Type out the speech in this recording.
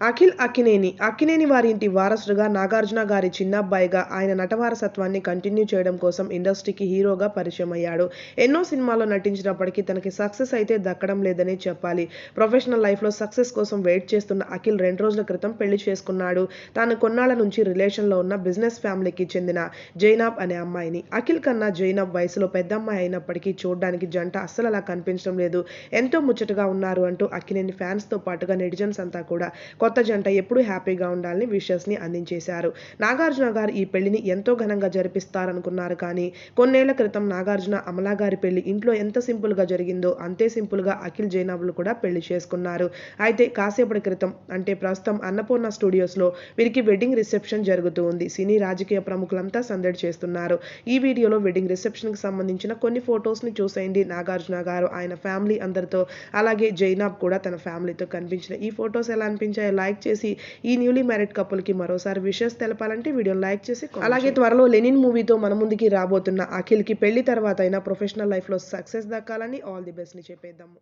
అఖిల్ అక్కినేని. అక్కినేని వారి ఇంటి వారసుడుగా నాగార్జున గారి చిన్నబ్బాయిగా ఆయన నటవారసత్వాన్ని కంటిన్యూ చేయడం కోసం ఇండస్ట్రీకి హీరోగా పరిచయం అయ్యాడు ఎన్నో సినిమాల్లో నటించినప్పటికీ తనకి సక్సెస్ అయితే దక్కడం లేదని చెప్పాలి. ప్రొఫెషనల్ లైఫ్లో సక్సెస్ కోసం వెయిట్ చేస్తున్న అఖిల్ రెండు రోజుల క్రితం పెళ్ళి చేసుకున్నాడు. తాను కొన్నాళ్ళ నుంచి రిలేషన్లో ఉన్న బిజినెస్ ఫ్యామిలీకి చెందిన జైనాబ్ అనే అమ్మాయిని. అఖిల్ కన్నా జైనాబ్ వయసులో పెద్ద అమ్మాయి అయినప్పటికీ చూడడానికి జంట అస్సలు అలా కనిపించడం లేదు. ఎంతో ముచ్చటగా ఉన్నారు అంటూ అక్కినేని ఫ్యాన్స్తో పాటుగా నెటిజన్స్ అంతా కూడా. కొత్త జంట ఎప్పుడూ హ్యాపీగా ఉండాలని విషెస్ని అందించేశారు. నాగార్జున గారు ఈ పెళ్ళిని ఎంతో ఘనంగా జరిపిస్తారనుకున్నారు కానీ కొన్నేళ్ళ క్రితం నాగార్జున అమలా గారి పెళ్ళి ఇంట్లో ఎంత సింపుల్గా జరిగిందో అంతే సింపుల్గా అఖిల్ జైనాబులు కూడా పెళ్ళి చేసుకున్నారు. అయితే కాసేపటి క్రితం అంటే ప్రస్తుతం అన్నపూర్ణ స్టూడియోస్లో వీరికి వెడ్డింగ్ రిసెప్షన్ జరుగుతూ ఉంది. సినీ రాజకీయ ప్రముఖులంతా సందడి చేస్తున్నారు. ఈ వీడియోలో వెడ్డింగ్ రిసెప్షన్కి సంబంధించిన కొన్ని ఫొటోస్ని చూసేయండి నాగార్జున గారు. ఆయన ఫ్యామిలీ అందరితో అలాగే జైనాబ్ కూడా తన ఫ్యామిలీతో కనిపించిన ఈ ఫొటోస్ ఎలా అనిపించాయో లైక్ చేసి ఈ న్యూలీ మ్యారీడ్ కపుల్కి మరోసారి విషెస్ తెలపాలంటే వీడియోని లైక్ చేసి అలాగే త్వరలో లెనిన్ మూవీతో మన ముందుకి రాబోతున్న అఖిల్కి పెళ్ళి తర్వాత అయినా ప్రొఫెషనల్ లైఫ్లో సక్సెస్ దక్కాలని ఆల్ ది బెస్ట్ని చెప్పేద్దాము.